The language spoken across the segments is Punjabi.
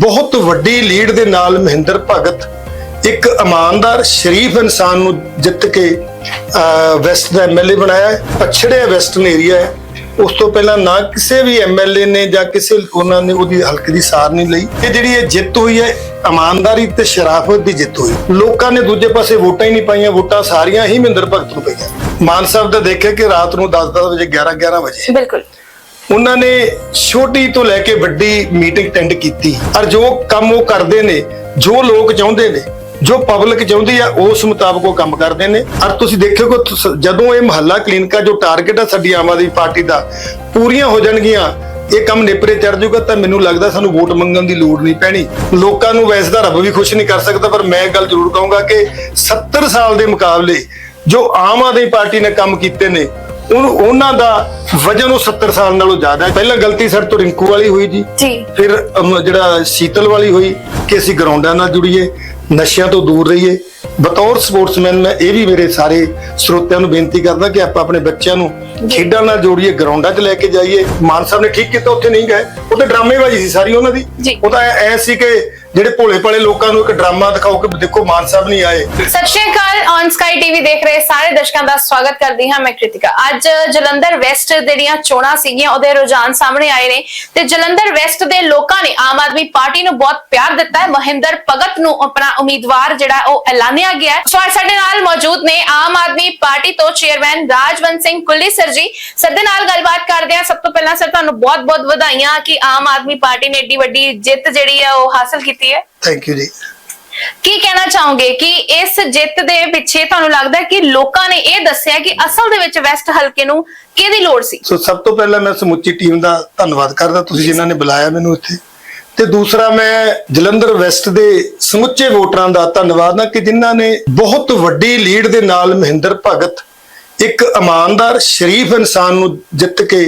ਬਹੁਤ ਵੱਡੀ ਲੀਡ ਦੇ ਨਾਲ ਮਹਿੰਦਰ ਭਗਤ ਇੱਕ ਇਮਾਨਦਾਰ, ਸ਼ਰੀਫ ਇਨਸਾਨ ਨੂੰ ਜਿੱਤ ਕੇ ਵੈਸਟ ਦਾ ਐਮਐਲਏ ਬਣਾਇਆ ਪਛੜਿਆ ਵੈਸਟਰਨ ਏਰੀਆ ਹੈ। ਉਸ ਤੋਂ ਪਹਿਲਾਂ ਨਾ ਕਿਸੇ ਵੀ ਐਮਐਲਏ ਨੇ ਜਾਂ ਕਿਸੇ ਉਹਨਾਂ ਨੇ ਉਹਦੀ ਹਲਕੇ ਦੀ ਸਾਰ ਨਹੀਂ ਲਈ। ਇਹ ਜਿਹੜੀ ਇਹ ਜਿੱਤ ਹੋਈ ਹੈ, ਇਮਾਨਦਾਰੀ ਤੇ ਸ਼ਰਾਫਤ ਦੀ ਜਿੱਤ ਹੋਈ। ਲੋਕਾਂ ਨੇ ਦੂਜੇ ਪਾਸੇ ਵੋਟਾਂ ਹੀ ਨਹੀਂ ਪਾਈਆਂ, ਵੋਟਾਂ ਸਾਰੀਆਂ ਹੀ ਮਹਿੰਦਰ ਭਗਤ ਨੂੰ ਪਈਆਂ। ਮਾਨ ਸਾਹਿਬ ਦਾ ਦੇਖਿਆ ਕਿ ਰਾਤ ਨੂੰ 10-10 ਵਜੇ 11-11 ਵਜੇ? ਬਿਲਕੁਲ। ਉਹਨਾਂ ਨੇ ਛੋਟੀ ਤੋਂ ਲੈ ਕੇ ਵੱਡੀ ਮੀਟਿੰਗ ਅਟੈਂਡ ਕੀਤੀ। ਔਰ ਜੋ ਕੰਮ ਉਹ ਕਰਦੇ ਨੇ, ਜੋ ਲੋਕ ਚਾਹੁੰਦੇ ਨੇ, ਜੋ ਪਬਲਿਕ ਚਾਹੁੰਦੀ ਆ, ਉਸ ਮੁਤਾਬਕ ਉਹ ਕੰਮ ਕਰਦੇ ਨੇ। ਔਰ ਤੁਸੀਂ ਦੇਖਿਓ ਕਿ ਜਦੋਂ ਇਹ ਮਹੱਲਾ ਕਲੀਨਿਕਾ ਜੋ ਟਾਰਗੇਟ ਆ ਸਾਡੀ ਆਮ ਆਦਮੀ ਪਾਰਟੀ ਦਾ, ਪੂਰੀਆਂ ਹੋ ਜਾਣਗੀਆਂ, ਇਹ ਕੰਮ ਨੇਪਰੇ ਚੜ ਜਾਊਗਾ ਤਾਂ ਮੈਨੂੰ ਲੱਗਦਾ ਸਾਨੂੰ ਵੋਟ ਮੰਗਣ ਦੀ ਲੋੜ ਨਹੀਂ ਪੈਣੀ। ਲੋਕਾਂ ਨੂੰ ਵੈਸੇ ਤਾਂ ਰੱਬ ਵੀ ਖੁਸ਼ ਨਹੀਂ ਕਰ ਸਕਦਾ, ਪਰ ਮੈਂ ਇਹ ਗੱਲ ਜ਼ਰੂਰ ਕਹੂੰਗਾ ਕਿ 70 ਸਾਲ ਦੇ ਮੁਕਾਬਲੇ ਜੋ ਆਮ ਆਦਮੀ ਪਾਰਟੀ ਨੇ ਕੰਮ ਕੀਤੇ ਨੇ ਉਹ ਉਹਨਾਂ ਦਾ ਵਜਨ ਉਹ 70 ਸਾਲ ਨਾਲੋਂ ਜ਼ਿਆਦਾ ਹੈ। ਪਹਿਲਾਂ ਗਲਤੀ ਸਾਡੇ ਤੋਂ ਰਿੰਕੂ ਵਾਲੀ ਹੋਈ ਜੀ। ਜੀ। ਫਿਰ ਅਮ, ਜਿਹੜਾ ਸ਼ੀਤਲ ਵਾਲੀ ਹੋਈ ਕਿ ਅਸੀਂ ਗਰਾਊਂਡਾਂ ਨਾਲ ਜੁੜੀਏ ਨਸ਼ਿਆਂ ਤੋਂ ਦੂਰ ਰਹੀਏ। ਬਤੌਰ ਸਪੋਰਟਸਮੈਨ ਮੈਂ ਇਹ ਵੀ ਮੇਰੇ ਸਾਰੇ ਸਰੋਤਿਆਂ ਨੂੰ ਬੇਨਤੀ ਕਰਦਾ ਕਿ ਆਪਾਂ ਆਪਣੇ ਬੱਚਿਆਂ ਨੂੰ ਖੇਡਾਂ ਨਾਲ ਜੋੜੀਏ ਗਰਾਊਂਡਾਂ 'ਚ ਲੈ ਕੇ ਜਾਈਏ। ਮਾਨ ਸਾਹਿਬ ਨੇ ਠੀਕ ਕੀਤਾ ਉੱਥੇ ਨਹੀਂ ਗਏ। ਤਾਂ ਡਰਾਮੇਬਾਜ਼ੀ ਸੀ ਸਾਰੀ ਉਹਨਾਂ ਦੀ। ਜੀ। ਉਹ ਤਾਂ ਐ ਸੀ ਕਿ ਜਿਹੜੇ ਭੋਲੇ ਭਾਲੇ ਲੋਕਾਂ ਨੂੰ ਇੱਕ ਡਰਾਮਾ ਦਿਖਾਓ ਕਿ ਦੇਖੋ ਮਾਨ ਸਾਹਿਬ ਨਹੀਂ ਆਏ। ਸਤਿ ਸ਼੍ਰੀ ਅਕਾਲ ਔਨ ਸਕਾਈ ਟੀਵੀ ਦੇਖ ਰਹੇ ਸਾਰੇ ਦਰਸ਼ਕਾਂ ਦਾ ਸਵਾਗਤ ਕਰਦੀ ਹਾਂ ਮੈਂ ਕ੍ਰਿਤਿਕਾ। ਅੱਜ ਜਲੰਧਰ ਵੈਸਟ ਜਿਹੜੀਆਂ ਚੋਣਾਂ ਸੀਗੀਆਂ ਉਹਦੇ ਰੁਝਾਨ ਸਾਹਮਣੇ ਆਏ ਨੇ ਤੇ ਜਲੰਧਰ ਵੈਸਟ ਦੇ ਲੋਕਾਂ ਨੇ ਆਮ ਆਦਮੀ ਪਾਰਟੀ ਨੂੰ ਬਹੁਤ ਪਿਆਰ ਦਿੱਤਾ ਹੈ। ਮਹਿੰਦਰ ਭਗਤ ਨੂੰ ਆਪਣਾ ਉਮੀਦਵਾਰ ਜਿਹੜਾ ਉਹ ਐਲਾਨਿਆ ਗਿਆ ਹੈ। ਸੋ ਅੱਜ ਸਾਡੇ ਨਾਲ ਮੌਜੂਦ ਨੇ ਆਮ ਆਦਮੀ ਪਾਰਟੀ ਤੋਂ chairman Rajwant Singh Kulli sir ji. Sir ਦੇ ਨਾਲ ਗੱਲਬਾਤ ਕਰਦੇ ਹਾਂ। ਸਭ ਤੋਂ ਪਹਿਲਾਂ ਸਰ ਤੁਹਾਨੂੰ ਬਹੁਤ-ਬਹੁਤ ਵਧਾਈਆਂ ਕਿ ਆਮ ਆਦਮੀ ਪਾਰਟੀ ਨੇ ਏਡੀ ਵੱਡੀ ਜਿੱਤ ਜਿਹੜੀ ਹੈ ਉਹ ਹਾਸਲ ਕੀਤੀ ਹੈ? ਥੈਂਕ ਯੂ ਜੀ। ਕੀ ਕਹਿਣਾ ਚਾਹੋਗੇ ਕਿ ਇਸ ਜਿੱਤ ਦੇ ਪਿੱਛੇ ਤੁਹਾਨੂੰ ਲੱਗਦਾ ਕਿ ਲੋਕਾਂ ਨੇ ਇਹ ਦੱਸਿਆ ਕਿ ਅਸਲ ਦੇ ਵਿੱਚ ਵੈਸਟ ਹਲਕੇ ਨੂੰ ਕਿਹਦੀ ਲੋੜ ਸੀ? ਸੋ ਸਭ ਤੋਂ ਪਹਿਲਾਂ ਮੈਂ ਸਮੁੱਚੀ ਟੀਮ ਦਾ ਧੰਨਵਾਦ ਕਰਦਾ। ਤੁਸੀਂ ਜਿਨ੍ਹਾਂ ਨੇ ਬੁਲਾਇਆ ਮੈਨੂੰ ਇੱਥੇ। ਤੇ ਦੂਸਰਾ ਮੈਂ ਜਲੰਧਰ ਵੈਸਟ ਦੇ ਸਮੁੱਚੇ ਵੋਟਰਾਂ ਦਾ ਧੰਨਵਾਦ ਨਾ ਕਿ ਜਿਨ੍ਹਾਂ ਨੇ ਬਹੁਤ ਵੱਡੀ ਲੀਡ ਦੇ ਨਾਲ ਮਹਿੰਦਰ ਭਗਤ ਇੱਕ ਇਮਾਨਦਾਰ ਸ਼ਰੀਫ ਇਨਸਾਨ ਨੂੰ ਜਿੱਤ ਕੇ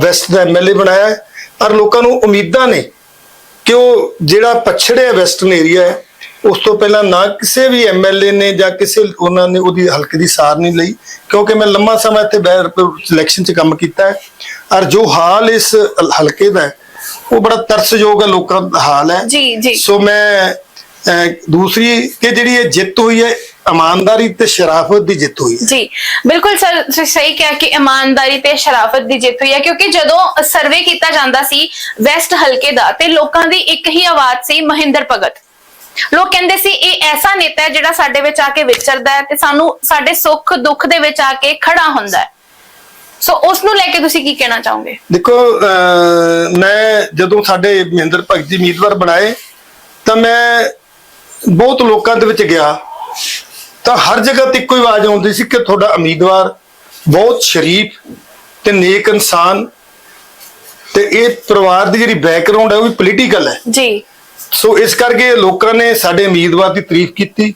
ਵੈਸਟ ਦਾ ਐਮਐਲਏ ਬਣਾਇਆ ਔਰ ਲੋਕਾਂ ਨੂੰ ਉਮੀਦਾਂ ਨੇ ਕਿ ਉਹ ਜਿਹੜਾ ਪਛੜਿਆ ਵੈਸਟਰਨ ਏਰੀਆ ਹੈ ਉਸ ਤੋਂ ਪਹਿਲਾਂ ਨਾ ਕਿਸੇ ਵੀ ਐਮਐਲਏ ਨੇ ਜਾਂ ਕਿਸੇ ਉਹਨਾਂ ਨੇ ਉਹਦੀ ਹਲਕੇ ਦੀ ਸਾਰ ਨਹੀਂ ਲਈ ਕਿਉਂਕਿ ਮੈਂ ਲੰਮਾ ਸਮਾਂ ਇੱਥੇ ਇਲੈਕਸ਼ਨ 'ਚ ਕੰਮ ਕੀਤਾ ਹੈ। ਔਰ ਜੋ ਹਾਲ ਇਸ ਹਲਕੇ ਦਾ ਉਹ ਬੜਾ ਤਰਸਯੋਗ ਹੈ ਲੋਕਾਂ ਦਾ ਹਾਲ ਹੈ। ਜੀ ਜੀ। ਸੋ ਮੈਂ ਦੂਸਰੀ ਕਿ ਜਿਹੜੀ ਇਹ ਜਿੱਤ ਹੋਈ ਹੈ ਇਮਾਨਦਾਰੀ ਤੇ ਸ਼ਰਾਫਤ ਦੀ ਜਿੱਤ ਹੋਈ। ਜੀ ਬਿਲਕੁਲ ਸਰ ਤੁਸੀਂ ਸਹੀ ਕਿਹਾ ਕਿ ਇਮਾਨਦਾਰੀ ਤੇ ਸ਼ਰਾਫਤ ਦੀ ਜਿੱਤ ਹੋਈ ਹੈ ਕਿਉਂਕਿ ਜਦੋਂ ਸਰਵੇ ਕੀਤਾ ਜਾਂਦਾ ਸੀ ਵੈਸਟ ਹਲਕੇ ਦਾ ਤੇ ਲੋਕਾਂ ਦੀ ਇੱਕ ਹੀ ਆਵਾਜ਼ ਸੀ ਮਹਿੰਦਰ ਭਗਤ। ਲੋਕ ਕਹਿੰਦੇ ਸੀ ਇਹ ਐਸਾ ਨੇਤਾ ਹੈ ਜਿਹੜਾ ਸਾਡੇ ਵਿੱਚ ਆ ਕੇ ਵਿਚਰਦਾ ਹੈ ਤੇ ਸਾਨੂੰ ਸਾਡੇ ਸੁੱਖ ਦੁੱਖ ਦੇ ਵਿੱਚ ਆ ਕੇ ਖੜਾ ਹੁੰਦਾ ਹੈ। ਸੋ ਉਸ ਨੂੰ ਲੈ ਕੇ ਤੁਸੀਂ ਕੀ ਕਹਿਣਾ ਚਾਹੋਗੇ? ਦੇਖੋ ਮੈਂ ਜਦੋਂ ਸਾਡੇ ਮਹਿੰਦਰ ਭਗਤ ਜੀ ਉਮੀਦਵਾਰ ਬਣਾਏ ਤਾਂ ਮੈਂ ਬਹੁਤ ਲੋਕਾਂ ਦੇ ਵਿੱਚ ਗਿਆ। ਤਾਂ ਹਰ ਜਗ੍ਹਾ ਤੇ ਇੱਕੋ ਹੀ ਆਵਾਜ਼ ਆਉਂਦੀ ਸੀ ਕਿ ਤੁਹਾਡਾ ਉਮੀਦਵਾਰ ਬਹੁਤ ਸ਼ਰੀਫ ਤੇ ਨੇਕ ਇਨਸਾਨ ਤੇ ਇਹ ਪਰਿਵਾਰ ਦੀ ਜਿਹੜੀ ਬੈਕਗ੍ਰਾਉਂਡ ਹੈ ਉਹ ਵੀ ਪੋਲੀਟੀਕਲ ਹੈ। ਜੀ। ਸੋ ਇਸ ਕਰਕੇ ਲੋਕਾਂ ਨੇ ਸਾਡੇ ਉਮੀਦਵਾਰ ਦੀ ਤਾਰੀਫ ਕੀਤੀ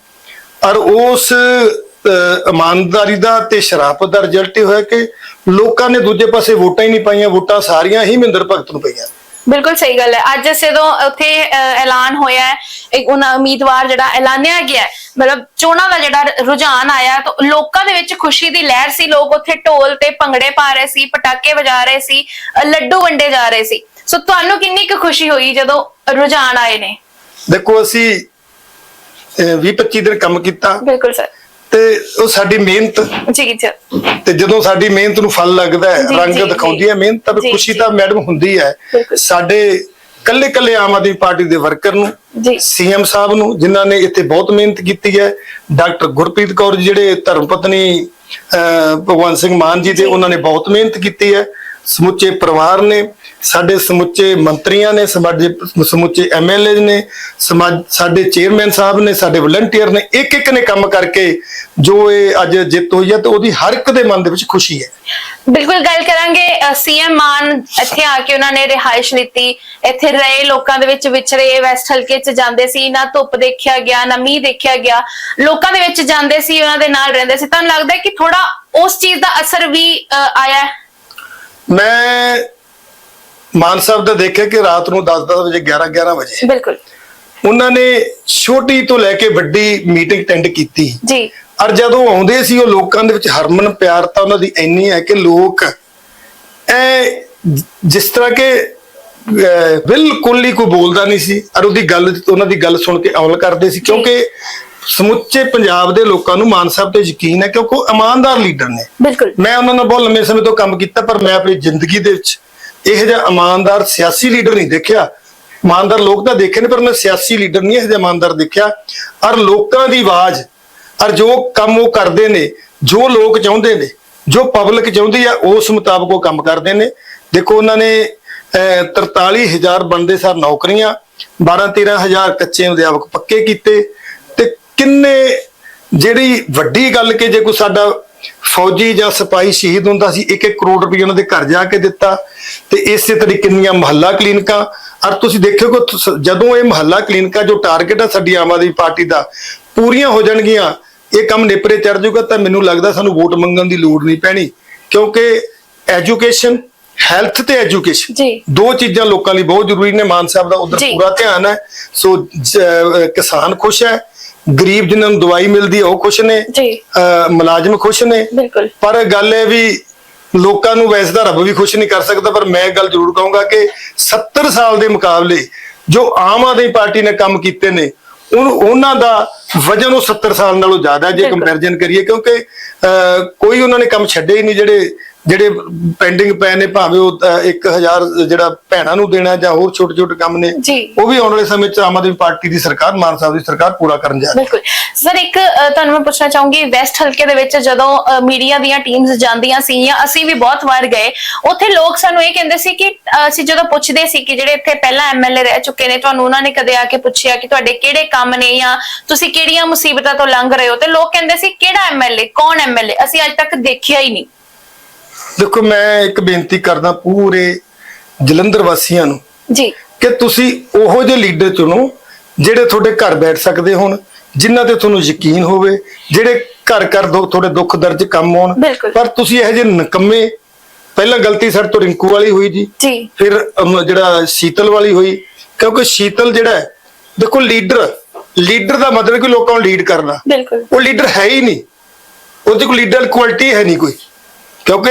ਔਰ ਉਸ ਇਮਾਨਦਾਰੀ ਦਾ ਤੇ ਸ਼ਰਾਫਤ ਦਾ ਰਿਜ਼ਲਟ ਇਹ ਹੋਇਆ ਕਿ ਲੋਕਾਂ ਨੇ ਦੂਜੇ ਪਾਸੇ ਵੋਟਾਂ ਹੀ ਨਹੀਂ ਪਾਈਆਂ ਵੋਟਾਂ ਸਾਰੀਆਂ ਹੀ ਮਹਿੰਦਰ ਭਗਤ ਨੂੰ ਪਈਆਂ। ਬਿਲਕੁਲ ਸਹੀ ਗੱਲ ਹੈ। ਅੱਜ ਜਦੋਂ ਉੱਥੇ ਐਲਾਨ ਹੋਇਆ ਹੈ ਇੱਕ ਉਹਨਾਂ ਉਮੀਦਵਾਰ ਜਿਹੜਾ ਐਲਾਨਿਆ ਗਿਆ ਮਤਲਬ ਚੋਣਾਂ ਦਾ ਜਿਹੜਾ ਰੁਝਾਨ ਆਇਆ ਤਾਂ ਲੋਕਾਂ ਦੇ ਵਿੱਚ ਖੁਸ਼ੀ ਦੀ ਲਹਿਰ ਸੀ। ਲੋਕ ਉੱਥੇ ਢੋਲ ਤੇ ਭੰਗੜੇ ਪਾ ਰਹੇ ਸੀ ਪਟਾਕੇ ਵਜਾ ਰਹੇ ਸੀ ਲੱਡੂ ਵੰਡੇ ਜਾ ਰਹੇ ਸੀ। ਸੋ ਤੁਹਾਨੂੰ ਕਿੰਨੀ ਕੁ ਖੁਸ਼ੀ ਹੋਈ ਜਦੋਂ ਰੁਝਾਨ ਆਏ ਨੇ? ਦੇਖੋ ਅਸੀਂ 20 25 ਦਿਨ ਕੰਮ ਕੀਤਾ। ਬਿਲਕੁਲ ਸਰ। ਤੇ ਉਹ ਸਾਡੀ ਮਿਹਨਤ ਜੀ ਜੀ ਤੇ ਜਦੋਂ ਸਾਡੀ ਮਿਹਨਤ ਨੂੰ ਫਲ ਲੱਗਦਾ ਹੈ ਜੀ, ਰੰਗ ਜੀ, ਦਿਖਾਉਂਦੀ ਹੈ। ਮਿਹਨਤ ਤਾਂ ਜੀ, ਖੁਸ਼ੀ ਜੀ। ਤਾਂ ਮੈਡਮ ਹੁੰਦੀ ਹੈ ਬਿਲਕੁਲ। ਸਾਡੇ ਕੱਲੇ ਕੱਲੇ ਆਮ ਆਦਮੀ ਪਾਰਟੀ ਦੇ ਵਰਕਰ ਨੂੰ ਜੀ ਸੀਐਮ ਸਾਹਿਬ ਨੂੰ ਜਿਨ੍ਹਾਂ ਨੇ ਇੱਥੇ ਬਹੁਤ ਮਿਹਨਤ ਕੀਤੀ ਹੈ ਡਾਕਟਰ ਗੁਰਪ੍ਰੀਤ ਕੌਰ ਜੀ ਜਿਹੜੇ ਧਰਮ ਪਤਨੀ ਅਹ, ਭਗਵੰਤ ਸਿੰਘ ਮਾਨ ਜੀ ਦੇ ਉਹਨਾਂ ਨੇ ਬਹੁਤ ਮਿਹਨਤ ਕੀਤੀ ਹੈ ਸਮੁੱਚੇ ਪਰਿਵਾਰ ਨੇ ਸਾਡੇ ਸਮੁੱਚੇ ਮੰਤਰੀਆਂ ਨੇ ਸਮਾਜੇ ਸਮੁੱਚੇ ਐਮਐਲਏ ਨੇ ਸਾਡੇ ਚੇਅਰਮੈਨ ਸਾਹਿਬ ਨੇ ਸਾਡੇ ਵਲੰਟੀਅਰ ਨੇ ਇੱਕ ਇੱਕ ਨੇ ਕੰਮ ਕਰਕੇ ਜੋ ਇਹ ਅੱਜ ਜਿੱਤ ਹੋਈ ਹੈ ਤੇ ਉਹਦੀ ਹਰ ਇੱਕ ਦੇ ਮਨ ਦੇ ਵਿੱਚ ਖੁਸ਼ੀ ਹੈ। ਬਿਲਕੁਲ ਗੱਲ ਕਰਾਂਗੇ ਸੀਐਮ ਮਾਨ ਇੱਥੇ ਆ ਕੇ ਉਹਨਾਂ ਨੇ ਰਿਹਾਇਸ਼ ਲਿੱਤੀ ਇੱਥੇ ਰਹੇ ਲੋਕਾਂ ਦੇ ਵਿੱਚ ਵਿਚਰੇ ਵੈਸਟ ਹਲਕੇ 'ਚ ਜਾਂਦੇ ਸੀ ਨਾ ਧੁੱਪ ਦੇਖਿਆ ਗਿਆ ਨਾ ਮੀਂਹ ਦੇਖਿਆ ਗਿਆ। ਲੋਕਾਂ ਦੇ ਵਿੱਚ ਜਾਂਦੇ ਸੀ ਉਹਨਾਂ ਦੇ ਨਾਲ ਰਹਿੰਦੇ ਸੀ। ਤੁਹਾਨੂੰ ਲੱਗਦਾ ਕਿ ਥੋੜਾ ਉਸ ਚੀਜ਼ ਦਾ ਅਸਰ ਵੀ ਆਇਆ ਮੈਂ ਮਾਨ ਸਾਹਿਬ ਦਾ ਦੇਖਿਆ ਕਿ ਰਾਤ ਨੂੰ 10-10 ਵਜੇ 11-11 ਵਜੇ। ਬਿਲਕੁਲ। ਉਹਨਾਂ ਨੇ ਛੋਟੀ ਤੋਂ ਲੈ ਕੇ ਵੱਡੀ ਮੀਟਿੰਗ ਅਟੈਂਡ ਕੀਤੀ। ਜੀ। ਔਰ ਜਦੋਂ ਆਉਂਦੇ ਸੀ ਉਹ ਲੋਕਾਂ ਦੇ ਵਿੱਚ ਹਰਮਨ ਪਿਆਰਤਾ ਉਹਨਾਂ ਦੀ ਇੰਨੀ ਹੈ ਕਿ ਲੋਕ ਐ ਜਿਸ ਤਰ੍ਹਾਂ ਕਿ ਬਿਲਕੁਲ ਹੀ ਕੋਈ ਬੋਲਦਾ ਨਹੀਂ ਸੀ। ਔਰ ਉਹਦੀ ਗੱਲ ਉਹਨਾਂ ਦੀ ਗੱਲ ਸੁਣ ਕੇ ਅਮਲ ਕਰਦੇ ਸੀ। ਕਿਉਂਕਿ ਸਮੁੱਚੇ ਪੰਜਾਬ ਦੇ ਲੋਕਾਂ ਨੂੰ ਮਾਨ ਸਾਹਿਬ ਤੇ ਯਕੀਨ ਹੈ ਕਿਉਂਕਿ ਉਹ ਇਮਾਨਦਾਰ ਲੀਡਰ ਨੇ। ਬਿਲਕੁਲ। ਮੈਂ ਉਹਨਾਂ ਨਾਲ ਬਹੁਤ ਲੰਮੇ ਸਮੇਂ ਤੋਂ ਕੰਮ ਕੀਤਾ ਪਰ ਮੈਂ ਆਪਣੀ ਜ਼ਿੰਦਗੀ ਦੇ ਵਿੱਚ ਇਹੋ ਜਿਹਾ ਇਮਾਨਦਾਰ ਸਿਆਸੀ ਲੀਡਰ ਨਹੀਂ ਦੇਖਿਆ। ਇਮਾਨਦਾਰ ਲੋਕ ਤਾਂ ਦੇਖੇ ਨੇ ਪਰ ਮੈਂ ਸਿਆਸੀ ਲੀਡਰ ਨਹੀਂ ਇਹੋ ਜਿਹਾ ਇਮਾਨਦਾਰ ਦੇਖਿਆ। ਔਰ ਲੋਕਾਂ ਦੀ ਆਵਾਜ਼ ਔਰ ਜੋ ਕੰਮ ਉਹ ਕਰਦੇ ਨੇ ਜੋ ਲੋਕ ਚਾਹੁੰਦੇ ਨੇ ਜੋ ਪਬਲਿਕ ਚਾਹੁੰਦੀ ਆ ਉਸ ਮੁਤਾਬਕ ਉਹ ਕੰਮ ਕਰਦੇ ਨੇ। ਦੇਖੋ ਉਹਨਾਂ ਨੇ ਅਹ, 43000 ਬੰਦੇ ਸਰ ਨੌਕਰੀਆਂ 12 13000 ਕੱਚੇ ਅਧਿਆਪਕ ਪੱਕੇ ਕੀਤੇ। ਤੇ ਕਿੰਨੇ ਜਿਹੜੀ ਵੱਡੀ ਗੱਲ ਕਿ ਜੇ ਕੋਈ ਸਾਡਾ ਫੌਜੀ ਜਾਂ ਸਿਪਾਹੀ ਸ਼ਹੀਦ ਹੁੰਦਾ ਸੀ 1-1 ਕਰੋੜ ਰੁਪਏ ਉਹਨਾਂ ਦੇ ਘਰ ਜਾ ਕੇ ਦਿੱਤਾ ਤੇ ਇਸੇ ਤਰੀਕੇ ਕਿੰਨੀਆਂ ਮਹੱਲਾ ਕਲੀਨਿਕਾਂ ਔਰ ਤੁਸੀਂ ਤੁਸ- ਜਦੋਂ ਇਹ ਮਹੱਲਾ ਕਲੀਨਿਕਾਂ ਜੋ ਟਾਰਗੇਟ ਆ ਸਾਡੀ ਆਮ ਆਦਮੀ ਪਾਰਟੀ ਦਾ ਪੂਰੀਆਂ ਹੋ ਜਾਣਗੀਆਂ ਇਹ ਕੰਮ ਨੇਪਰੇ ਚੜ ਜਾਊਗਾ ਤਾਂ ਮੈਨੂੰ ਲੱਗਦਾ ਸਾਨੂੰ ਵੋਟ ਮੰਗਣ ਦੀ ਲੋੜ ਨਹੀਂ ਪੈਣੀ ਕਿਉਂਕਿ ਐਜੂਕੇਸ਼ਨ ਹੈਲਥ ਤੇ ਐਜੂਕੇਸ਼ਨ। ਦੋ ਚੀਜ਼ਾਂ ਲੋਕਾਂ ਲਈ ਬਹੁਤ ਜ਼ਰੂਰੀ ਨੇ ਮਾਨ ਸਾਹਿਬ ਦਾ ਉਧਰ। ਪੂਰਾ ਧਿਆਨ ਹੈ ਸੋ ਕਿਸਾਨ ਖੁਸ਼ ਹੈ ਗਰੀਬ ਜਿਨ੍ਹਾਂ ਨੂੰ ਦਵਾਈ ਮਿਲਦੀ ਹੈ ਉਹ ਖੁਸ਼ ਨੇ ਜੀ। ਅਹ ਮੁਲਾਜ਼ਮ ਖੁਸ਼ ਨੇ ਬਿਲਕੁਲ ਪਰ ਗੱਲ ਇਹ ਵੀ ਲੋਕਾਂ ਨੂੰ ਵੈਸੇ ਤਾਂ ਰੱਬ ਵੀ ਖੁਸ਼ ਨਹੀਂ ਕਰ ਸਕਦਾ ਪਰ ਮੈਂ ਗੱਲ ਜ਼ਰੂਰ ਕਹੂੰਗਾ ਕਿ 70 ਸਾਲ ਦੇ ਮੁਕਾਬਲੇ ਜੋ ਆਮ ਆਦਮੀ ਪਾਰਟੀ ਨੇ ਕੰਮ ਕੀਤੇ ਨੇ ਉਹ ਉਹਨਾਂ ਦਾ ਵਜਨ ਉਹ 70 ਸਾਲ ਨਾਲੋਂ ਜ਼ਿਆਦਾ ਹੈ ਜੇ ਬਿਲਕੁਲ। ਕੰਪੈਰੀਜ਼ਨ ਕਰੀਏ ਕਿਉਂਕਿ ਅਹ, ਕੋਈ ਉਹਨਾਂ ਨੇ ਕੰਮ ਛੱਡੇ ਹੀ ਨਹੀਂ ਜਿਹੜੇ ਜਿਹੜੇ ਪੈਂਡਿੰਗ ਪਏ ਨੇ ਭਾਵੇਂ ਉਹ 1000 ਜਿਹੜਾ ਭੈਣਾਂ ਨੂੰ ਦੇਣਾ ਜਾਂ ਹੋਰ ਛੋਟੇ ਛੋਟੇ ਕੰਮ ਨੇ। ਉਹ ਵੀ ਆਉਣ ਵਾਲੇ ਸਮੇਂ 'ਚ ਆਮ ਆਦਮੀ ਪਾਰਟੀ ਦੀ ਸਰਕਾਰ ਮਾਨ ਸਾਹਿਬ ਦੀ ਸਰਕਾਰ ਪੂਰਾ ਕਰਨ ਜਾ ਰਹੀ ਹੈ। ਬਿਲਕੁਲ। ਸਰ ਇੱਕ ਤੁਹਾਨੂੰ ਮੈਂ ਪੁੱਛਣਾ ਚਾਹੂੰਗੀ ਵੈਸਟ ਹਲਕੇ ਦੇ ਵਿੱਚ ਜਦੋਂ ਮੀਡੀਆ ਦੀਆਂ ਟੀਮਸ ਜਾਂਦੀਆਂ ਸੀ ਜਾਂ ਅਸੀਂ ਵੀ ਬਹੁਤ ਵਾਰ ਗਏ। ਉੱਥੇ ਲੋਕ ਸਾਨੂੰ ਇਹ ਕਹਿੰਦੇ ਸੀ ਕਿ ਅਸੀਂ ਜਦੋਂ ਪੁੱਛਦੇ ਸੀ ਕਿ ਜਿਹੜੇ ਇੱਥੇ ਪਹਿਲਾਂ ਐਮਐਲਏ ਰਹਿ ਚੁੱਕੇ ਨੇ ਤੁਹਾਨੂੰ ਉਹਨਾਂ ਨੇ ਕਦੇ ਆ ਕੇ ਪੁੱਛਿਆ ਕਿ ਤੁਹਾਡੇ ਕਿਹੜੇ ਕੰਮ ਨੇ ਜਾਂ ਤੁਸੀਂ ਕਿਹੜੀਆਂ ਮੁਸੀਬਤਾਂ ਤੋਂ ਲੰਘ ਰਹੇ ਹੋ? ਤੇ ਲੋਕ ਕਹਿੰਦੇ ਸੀ ਕਿਹੜਾ ਐਮਐਲਏ ਕੌਣ ਐਮਐਲਏ ਅਸੀਂ ਅੱਜ ਤੱਕ ਦੇਖਿਆ ਹੀ ਨਹੀਂ। ਦੇਖੋ ਮੈਂ ਇੱਕ ਬੇਨਤੀ ਕਰਦਾ ਪੂਰੇ ਜਲੰਧਰ ਵਾਸੀਆਂ ਨੂੰ ਜੀ। ਕਿ ਤੁਸੀਂ ਉਹੋ ਜਿਹੇ ਲੀਡਰ ਚੁਣੋ ਜਿਹੜੇ ਤੁਹਾਡੇ ਘਰ ਬੈਠ ਸਕਦੇ ਹੋਣ ਜਿਨ੍ਹਾਂ ਤੇ ਤੁਹਾਨੂੰ ਯਕੀਨ ਹੋਵੇ ਜਿਹੜੇ ਘਰ ਘਰ ਤੁਹਾਡੇ ਦੁੱਖ ਦਰਦ 'ਚ ਕੰਮ ਆਉਣ। ਪਰ ਤੁਸੀਂ ਇਹੋ ਜਿਹੇ ਨਕੰਮੇ ਪਹਿਲਾਂ ਗਲਤੀ ਸਾਡੇ ਤੋਂ ਰਿੰਕੂ ਵਾਲੀ ਹੋਈ ਜੀ। ਜੀ। ਫਿਰ ਜਿਹੜਾ ਸ਼ੀਤਲ ਵਾਲੀ ਹੋਈ। ਕਿਉਂਕਿ ਸ਼ੀਤਲ ਜਿਹੜਾ ਦੇਖੋ ਲੀਡਰ ਲੀਡਰ ਦਾ ਮਤਲਬ ਕਿ ਲੋਕਾਂ ਨੂੰ ਲੀਡ ਕਰਨਾ। ਬਿਲਕੁਲ। ਉਹ ਲੀਡਰ ਹੈ ਹੀ ਨਹੀਂ। ਉਹਦੇ ਕੋਲ ਲੀਡਰ ਕੁਆਲਿਟੀ ਹੈ ਨਹੀਂ ਕੋਈ। ਕਿਉਂਕਿ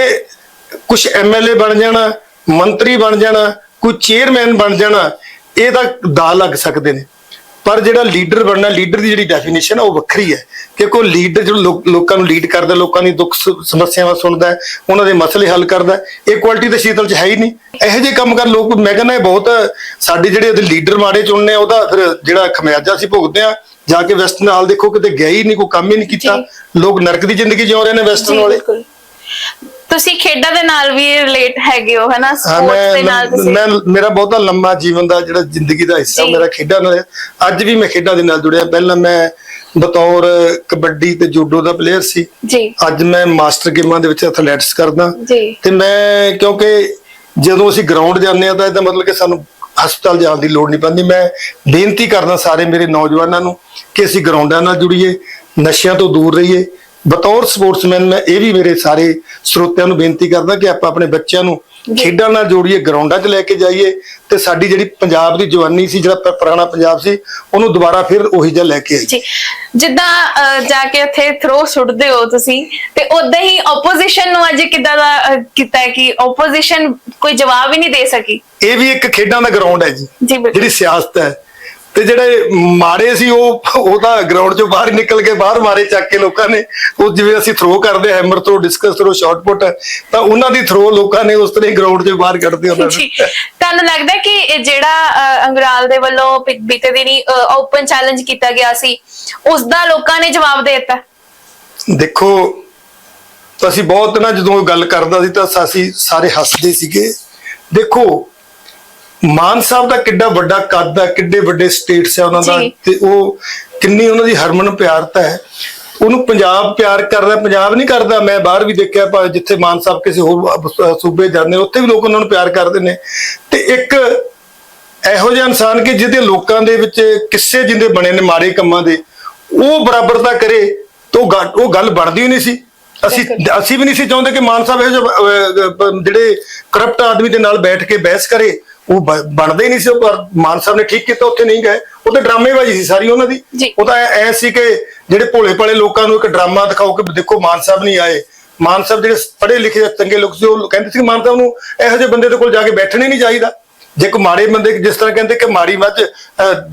ਕੁਝ ਐਮਐਲਏ ਬਣ ਜਾਣਾ ਮੰਤਰੀ ਬਣ ਜਾਣਾ ਕੋਈ ਚੇਅਰਮੈਨ ਬਣ ਜਾਣਾ ਇਹ ਤਾਂ ਦਾ ਲੱਗ ਸਕਦੇ ਨੇ। ਪਰ ਜਿਹੜਾ ਲੀਡਰ ਬਣਨਾ ਲੀਡਰ ਦੀ ਜਿਹੜੀ ਡੈਫੀਨੇਸ਼ਨ ਉਹ ਵੱਖਰੀ ਹੈ ਕਿ ਕੋਈ ਲੀਡਰ ਜੋ ਲੋਕ- ਨੂੰ ਲੀਡ ਕਰਦਾ ਲੋਕਾਂ ਦੀ ਦੁੱਖ ਸ- ਸਮੱਸਿਆਵਾਂ ਸੁਣਦਾ ਹੈ ਉਹਨਾਂ ਦੇ ਮਸਲੇ ਹੱਲ ਕਰਦਾ ਇਹ ਕੁਆਲਿਟੀ ਤਾਂ ਸ਼ੀਤਲ ਚ ਹੈ ਹੀ ਨਹੀਂ। ਇਹੋ ਜਿਹੇ ਕੰਮ ਕਰ ਲੋਕ ਮੈਂ ਕਹਿੰਦਾ ਇਹ ਬਹੁਤ ਸਾਡੇ ਜਿਹੜੇ ਉਹਦੇ ਲੀਡਰ ਮਾੜੇ ਚੁਣਨੇ ਆ ਉਹਦਾ ਫਿਰ ਜਿਹੜਾ ਖਮਿਆਜਾ ਅਸੀਂ ਭੁਗਤਦੇ ਆ ਜਾ ਕੇ ਵੈਸਟਰਨ ਹਾਲ ਦੇਖੋ ਕਿਤੇ ਗਿਆ ਹੀ ਨਹੀਂ ਕੋਈ ਕੰਮ ਹੀ ਨਹੀਂ ਕੀਤਾ। ਲੋਕ ਨਰਕ ਦੀ ਜ਼ਿੰਦਗੀ ਜਿਉ ਰਹੇ ਨੇ ਵੈਸਟਰਨ ਵਾਲੇ ਬਿਲਕੁਲ। ਤੁਸੀਂ ਖੇਡਾਂ ਦੇ ਨਾਲ ਵੀ ਰਿਲੇਟ ਹੈਗੇ ਹੋ ਹੈਨਾ? ਹਾਂ ਸਪੋਰਟਸ ਦੇ ਨਾਲ ਮੈਂ ਤੁਸੀਂ ਮੈਂ ਮੇਰਾ ਬਹੁਤਾ ਲੰਮਾ ਜੀਵਨ ਦਾ ਜਿਹੜਾ ਜ਼ਿੰਦਗੀ ਦਾ ਹਿੱਸਾ ਜੀ। ਮੇਰਾ ਖੇਡਾਂ ਨਾਲ ਹੈ। ਅੱਜ ਵੀ ਮੈਂ ਖੇਡਾਂ ਦੇ ਨਾਲ ਜੁੜਿਆ। ਪਹਿਲਾਂ ਮੈਂ ਬਤੌਰ ਕਬੱਡੀ ਤੇ ਜੂਡੋ ਦਾ ਪਲੇਅਰ ਸੀ। ਜੀ। ਅੱਜ ਮੈਂ ਮਾਸਟਰ ਗੇਮਾਂ ਦੇ ਵਿੱਚ ਐਥਲੈਟਿਕਸ ਕਰਦਾ। ਜੀ। ਤੇ ਮੈਂ ਕਿਉਂਕਿ ਜਦੋਂ ਅਸੀਂ ਗਰਾਊਂਡ ਜਾਂਦੇ ਆ ਤਾਂ ਇਹਦਾ ਮਤਲਬ ਕਿ ਸਾਨੂੰ ਹਸਪਤਾਲ ਜਾਣ ਦੀ ਲੋੜ ਨਹੀਂ ਪੈਂਦੀ। ਮੈਂ ਬੇਨਤੀ ਕਰਦਾ ਸਾਰੇ ਮੇਰੇ ਨੌਜਵਾਨਾਂ ਨੂੰ ਕਿ ਅਸੀਂ ਗਰਾਊਂਡਾਂ ਨਾਲ ਜੁੜੀਏ ਨਸ਼ਿਆਂ ਤੋਂ ਦੂਰ ਰਹੀਏ। ਬਤੌਰ ਸਪੋਰਟਸਮੈਨ ਮੈਂ ਇਹ ਵੀ ਮੇਰੇ ਸਾਰੇ ਸਰੋਤਿਆਂ ਨੂੰ ਬੇਨਤੀ ਕਰਦਾ ਕਿ ਆਪਾਂ ਆਪਣੇ ਬੱਚਿਆਂ ਨੂੰ ਖੇਡਾਂ ਨਾਲ ਜੋੜੀਏ ਗਰਾਊਂਡਾਂ 'ਚ ਲੈ ਕੇ ਜਾਈਏ ਤੇ ਸਾਡੀ ਜਿਹੜੀ ਪੰਜਾਬ ਦੀ ਜਵਾਨੀ ਸੀ ਜਿਹੜਾ ਪੁਰਾਣਾ ਪੰਜਾਬ ਸੀ ਉਹਨੂੰ ਦੁਬਾਰਾ ਫਿਰ ਉਹੀ ਜਿਹਾ ਲੈ ਕੇ ਆਈਏ। ਜੀ। ਜਿੱਦਾਂ ਜਾ ਕੇ ਉੱਥੇ ਥਰੋ ਸੁੱਟਦੇ ਹੋ ਤੁਸੀਂ ਤੇ ਉਦਾਂ ਹੀ ਆਪੋਜੀਸ਼ਨ ਨੂੰ ਅੱਜ ਕਿੱਦਾਂ ਦਾ ਕੀਤਾ ਹੈ ਕਿ ਆਪੋਜੀਸ਼ਨ ਕੋਈ ਜਵਾਬ ਹੀ ਨਹੀਂ ਦੇ ਸਕੀ? ਇਹ ਵੀ ਇੱਕ ਖੇਡਾਂ ਦਾ ਗਰਾਊਂਡ ਹੈ ਜੀ। ਜਿਹੜੀ ਸਿਆਸਤ ਹੈ ਤੇ ਜਿਹੜੇ ਮਾਰੇ ਸੀ ਉਹ ਉਹ ਤਾਂ ਗਰਾਊਂਡ ਚੋਂ ਬਾਹਰ ਨਿਕਲ ਕੇ ਬਾਹਰ ਮਾਰੇ ਚੱਕ ਕੇ ਲੋਕਾਂ ਨੇ। ਉਹ ਜਿਵੇਂ ਅਸੀਂ ਥਰੋ ਕਰਦੇ hammer throw discus throw short put ਤਾਂ ਉਹਨਾਂ ਦੀ ਥਰੋ ਲੋਕਾਂ ਨੇ ਉਸ ਤਰ੍ਹਾਂ ਹੀ ਗਰਾਊਂਡ ਚੋਂ ਬਾਹਰ ਕੱਢਦੇ ਉਹਨਾਂ ਨੂੰ। ਤੁਹਾਨੂੰ ਲੱਗਦਾ ਕਿ ਜਿਹੜਾ ਅੰਗਰਾਲ ਦੇ ਵੱਲੋਂ ਬੀਤੇ ਦਿਨੀ ਓਪਨ ਚੈਲੰਜ ਕੀਤਾ ਗਿਆ ਸੀ ਉਸ ਦਾ ਲੋਕਾਂ ਨੇ ਜਵਾਬ ਦੇ ਦਿੱਤਾ? ਦੇਖੋ ਅਸੀਂ ਬਹੁਤ ਨਾ ਜਦੋਂ ਗੱਲ ਕਰਦਾ ਸੀ ਤਾਂ ਅਸੀਂ ਸਾਰੇ ਹੱਸਦੇ ਸੀਗੇ। ਦੇਖੋ ਮਾਨ ਸਾਹਿਬ ਦਾ ਕਿੱਡਾ ਵੱਡਾ ਕੱਦ ਹੈ ਕਿੱਡੇ ਵੱਡੇ ਸਟੇਟਸ ਹੈ ਉਹਨਾਂ ਦਾ। ਤੇ ਉਹ ਕਿੰਨੀ ਉਹਨਾਂ ਦੀ ਹਰਮਨ ਪਿਆਰਤਾ ਹੈ। ਉਹਨੂੰ ਪੰਜਾਬ ਪਿਆਰ ਕਰਦਾ ਪੰਜਾਬ ਨਹੀਂ ਕਰਦਾ। ਮੈਂ ਬਾਹਰ ਵੀ ਦੇਖਿਆ ਭਾਵੇਂ ਜਿੱਥੇ ਮਾਨ ਸਾਹਿਬ ਕਿਸੇ ਹੋਰ ਸੂਬੇ ਜਾਂਦੇ ਉੱਥੇ ਵੀ ਲੋਕ ਉਹਨਾਂ ਨੂੰ ਪਿਆਰ ਕਰਦੇ ਨੇ। ਤੇ ਇੱਕ ਇਹੋ ਜਿਹਾ ਇਨਸਾਨ ਕਿ ਜਿਹਦੇ ਲੋਕਾਂ ਦੇ ਵਿੱਚ ਕਿੱਸੇ ਜਿੰਦੇ ਬਣੇ ਨੇ ਮਾੜੇ ਕੰਮਾਂ ਦੇ ਉਹ ਬਰਾਬਰਤਾ ਕਰੇ ਤਾਂ ਉਹ ਗੱਲ- ਉਹ ਗੱਲ ਬਣਦੀ ਨਹੀਂ ਸੀ। ਅਸੀਂ ਅਸੀਂ ਵੀ ਨਹੀਂ ਸੀ ਚਾਹੁੰਦੇ ਕਿ ਮਾਨ ਸਾਹਿਬ ਇਹੋ ਜਿਹੜੇ ਕਰਪਟ ਆਦਮੀ ਦੇ ਨਾਲ ਬੈਠ ਕੇ ਬਹਿਸ ਕਰੇ। ਉਹ ਬਣਦਾ ਨਹੀਂ ਸੀ ਪਰ ਮਾਨ ਸਾਹਿਬ ਨੇ ਠੀਕ ਕੀਤਾ ਉੱਥੇ ਨਹੀਂ ਗਏ। ਉਹ ਤਾਂ ਡਰਾਮੇਬਾਜ਼ੀ ਸੀ ਸਾਰੀ ਉਹਨਾਂ ਦੀ। ਉਹ ਤਾਂ ਐ ਸੀ ਕਿ ਜਿਹੜੇ ਭੋਲੇ ਭਾਲੇ ਲੋਕਾਂ ਨੂੰ ਇੱਕ ਡਰਾਮਾ ਦਿਖਾਓ ਕਿ ਦੇਖੋ ਮਾਨ ਸਾਹਿਬ ਨਹੀਂ ਆਏ। ਮਾਨ ਸਾਹਿਬ ਜਿਹੜੇ ਪੜ੍ਹੇ ਲਿਖੇ ਚੰਗੇ ਲੋਕ ਸੀ ਉਹ ਕਹਿੰਦੇ ਸੀ ਕਿ ਮਾਨ ਸਾਹਿਬ ਨੂੰ ਇਹੋ ਜਿਹੇ ਬੰਦੇ ਦੇ ਕੋਲ ਜਾ ਕੇ ਬੈਠਣਾ ਹੀ ਨਹੀਂ ਚਾਹੀਦਾ। ਜੇ ਕੋਈ ਮਾੜੇ ਬੰਦੇ ਜਿਸ ਤਰ੍ਹਾਂ ਕਹਿੰਦੇ ਕਿ ਮਾੜੀ ਮੱਝ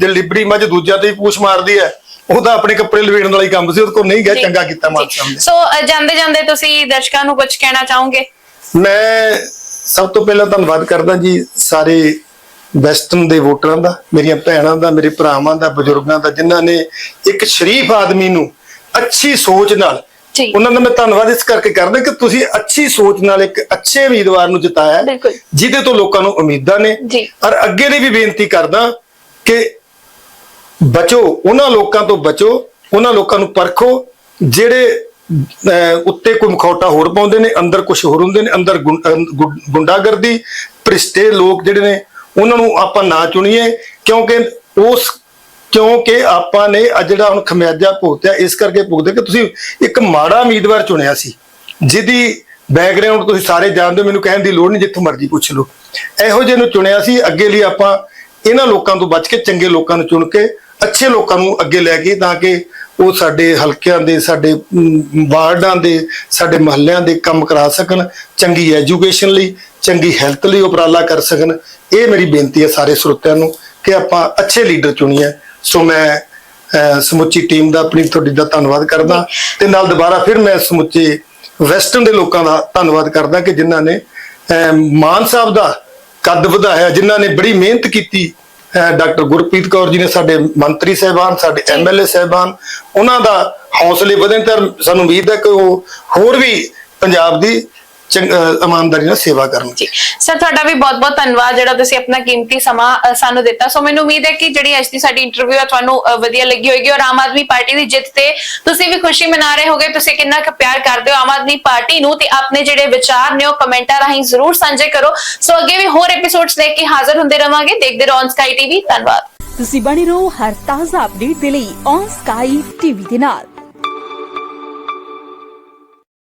ਲਿਬੜੀ ਮੱਝ ਦੂਜਿਆਂ ਤੇ ਪੂਛ ਮਾਰਦੀ ਹੈ ਉਹਦਾ ਆਪਣੇ ਕੱਪੜੇ ਲਵੇੜਨ ਵਾਲਾ ਹੀ ਕੰਮ ਸੀ ਉਹਦੇ ਕੋਲ ਨਹੀਂ ਗਿਆ ਚੰਗਾ ਕੀਤਾ ਮਾਨ। ਸਾਹਿਬ ਨੇ। ਸੋ ਜਾਂਦੇ ਜਾਂਦੇ ਤੁਸੀਂ ਦਰਸ਼ਕਾਂ ਨੂੰ ਕੁਝ ਕਹਿਣਾ ਚਾਹੋਗੇ? ਮੈਂ ਸਭ ਤੋਂ ਪਹਿਲਾਂ ਧੰਨਵਾਦ ਕਰਦਾ ਜੀ ਸਾਰੇ ਵੈਸਟਰਨ ਦੇ ਵੋਟਰਾਂ ਦਾ ਮੇਰੀਆਂ ਭੈਣਾਂ ਦਾ ਮੇਰੇ ਭਰਾਵਾਂ ਦਾ ਬਜ਼ੁਰਗਾਂ ਦਾ ਜਿਨ੍ਹਾਂ ਨੇ ਇੱਕ ਸ਼ਰੀਫ ਆਦਮੀ ਨੂੰ ਅੱਛੀ ਸੋਚ ਨਾਲ। ਉਹਨਾਂ ਦਾ ਮੈਂ ਧੰਨਵਾਦ ਇਸ ਕਰਕੇ ਕਰਦਾ ਕਿ ਤੁਸੀਂ ਅੱਛੀ ਸੋਚ ਨਾਲ ਇੱਕ ਅੱਛੇ ਉਮੀਦਵਾਰ ਨੂੰ ਜਿਤਾਇਆ। ਜਿਹਦੇ ਤੋਂ ਲੋਕਾਂ ਨੂੰ ਉਮੀਦਾਂ ਨੇ। ਔਰ ਅੱਗੇ ਦੀ ਵੀ ਬੇਨਤੀ ਕਰਦਾ ਕਿ ਬਚੋ ਉਹਨਾਂ ਲੋਕਾਂ ਤੋਂ ਬਚੋ ਉਹਨਾਂ ਲੋਕਾਂ ਨੂੰ ਪਰਖੋ ਜਿਹੜੇ ਉੱਤੇ ਕੋਈ ਮਖੌਟਾ ਹੋਰ ਪਾਉਂਦੇ ਨੇ, ਅੰਦਰ ਕੁਝ ਹੋਰ ਹੁੰਦੇ ਨੇ, ਅੰਦਰ ਗੁੰਡਾਗਰਦੀ ਭ੍ਰਿਸ਼ਟੇ ਲੋਕ ਜਿਹੜੇ ਨੇ, ਉਹਨਾਂ ਨੂੰ ਆਪਾਂ ਨਾ ਚੁਣੀਏ, ਕਿਉਂਕਿ ਉਸ, ਕਿਉਂਕਿ ਆਪਾਂ ਨੇ ਆ ਜਿਹੜਾ ਹੁਣ ਖਮਿਆਜਾ ਭੁਗਤਿਆ, ਇਸ ਕਰਕੇ ਭੁਗਤਿਆ ਕਿ ਤੁਸੀਂ ਇੱਕ ਮਾੜਾ ਉਮੀਦਵਾਰ ਚੁਣਿਆ ਸੀ, ਜਿਹਦੀ ਬੈਕਗ੍ਰਾਉਂਡ ਤੁਸੀਂ ਸਾਰੇ ਜਾਣਦੇ ਹੋ, ਮੈਨੂੰ ਕਹਿਣ ਦੀ ਲੋੜ ਨਹੀਂ, ਜਿੱਥੋਂ ਮਰਜ਼ੀ ਪੁੱਛ ਲਓ। ਇਹੋ ਜਿਹੇ ਨੂੰ ਚੁਣਿਆ ਸੀ, ਅੱਗੇ ਲਈ ਆਪਾਂ ਇਹਨਾਂ ਲੋਕਾਂ ਤੋਂ ਬਚ ਕੇ, ਚੰਗੇ ਲੋਕਾਂ ਨੂੰ ਚੁਣ ਕੇ, ਅੱਛੇ ਲੋਕਾਂ ਨੂੰ ਅੱਗੇ ਲੈ ਕੇ, ਤਾਂ ਕਿ ਉਹ ਸਾਡੇ ਹਲਕਿਆਂ ਦੇ ਸਾਡੇ ਵਾਰਡਾਂ ਦੇ ਸਾਡੇ ਮਹੱਲਿਆਂ ਦੇ ਕੰਮ ਕਰਾ ਸਕਣ ਚੰਗੀ ਐਜੂਕੇਸ਼ਨ ਲਈ ਚੰਗੀ ਹੈਲਥ ਲਈ ਉਪਰਾਲਾ ਕਰ ਸਕਣ। ਇਹ ਮੇਰੀ ਬੇਨਤੀ ਹੈ ਸਾਰੇ ਸਰੋਤਿਆਂ ਨੂੰ ਕਿ ਆਪਾਂ ਅੱਛੇ ਲੀਡਰ ਚੁਣੀਏ। ਸੋ ਮੈਂ ਸਮੁੱਚੀ ਟੀਮ ਦਾ ਆਪਣੀ ਤੁਹਾਡੀ ਦਾ ਧੰਨਵਾਦ ਕਰਦਾ। ਤੇ ਨਾਲ ਦੁਬਾਰਾ ਫਿਰ ਮੈਂ ਸਮੁੱਚੇ ਵੈਸਟਰਨ ਦੇ ਲੋਕਾਂ ਦਾ ਧੰਨਵਾਦ ਕਰਦਾ ਕਿ ਜਿਨ੍ਹਾਂ ਨੇ ਮਾਨ ਸਾਹਿਬ ਦਾ ਕੱਦ ਵਧਾਇਆ ਜਿਨ੍ਹਾਂ ਨੇ ਬੜੀ ਮਿਹਨਤ ਕੀਤੀ ਡਾਕਟਰ ਗੁਰਪ੍ਰੀਤ ਕੌਰ ਜੀ ਨੇ ਸਾਡੇ ਮੰਤਰੀ ਸਹਿਬਾਨ ਸਾਡੇ ਐਮਐਲਏ ਸਹਿਬਾਨ ਉਹਨਾਂ ਦਾ ਹੌਸਲੇ ਵਧਣ ਤੇ ਸਾਨੂੰ ਉਮੀਦ ਹੈ ਕਿ ਉਹ ਹੋਰ ਵੀ ਪੰਜਾਬ ਦੀ ਇਮਾਨਦਾਰੀ ਨਾਲ ਸੇਵਾ ਕਰਨਗੇ ਜੀ। ਸਰ ਤੁਹਾਡਾ ਵੀ ਬਹੁਤ-ਬਹੁਤ ਧੰਨਵਾਦ ਜਿਹੜਾ ਤੁਸੀਂ ਆਪਣਾ ਕੀਮਤੀ ਸਮਾਂ ਸਾਨੂੰ ਦਿੱਤਾ। ਸੋ ਮੈਨੂੰ ਉਮੀਦ ਹੈ ਕਿ ਜਿਹੜੀ ਅੱਜ ਦੀ ਸਾਡੀ ਇੰਟਰਵਿਊ ਹੈ ਤੁਹਾਨੂੰ ਵਧੀਆ ਲੱਗੀ ਹੋਏਗੀ ਔਰ ਆਮ ਆਦਮੀ ਪਾਰਟੀ ਦੀ ਜਿੱਤ ਤੇ ਤੁਸੀਂ ਵੀ ਖੁਸ਼ੀ ਮਨਾ ਰਹੇ ਹੋਗੇ। ਤੁਸੀਂ ਕਿੰਨਾ ਕੁ ਪਿਆਰ ਕਰਦੇ ਹੋ ਆਮ ਆਦਮੀ ਪਾਰਟੀ ਨੂੰ ਤੇ ਆਪਣੇ ਜਿਹੜੇ ਵਿਚਾਰ ਨੇ ਉਹ ਕਮੈਂਟਾਂ ਰਾਹੀਂ ਜ਼ਰੂਰ ਸਾਂਝੇ ਕਰੋ। ਸੋ ਅੱਗੇ ਵੀ ਹੋਰ ਐਪੀਸੋਡਸ ਲੈ ਕੇ ਹਾਜ਼ਰ ਹੁੰਦੇ ਰਵਾਂਗੇ। ਦੇਖਦੇ ਰਹੋ ਔਨ ਸਕਾਈ ਟੀਵੀ ਧੰਨਵਾਦ। ਤੁਸੀਂ ਬਣੇ ਰਹੋ ਹਰ ਤਾਜ਼ਾ ਅਪਡੇਟ ਦੇ ਲਈ ਔਨ ਸਕਾਈ ਟੀਵੀ ਦੇ ਨਾਲ।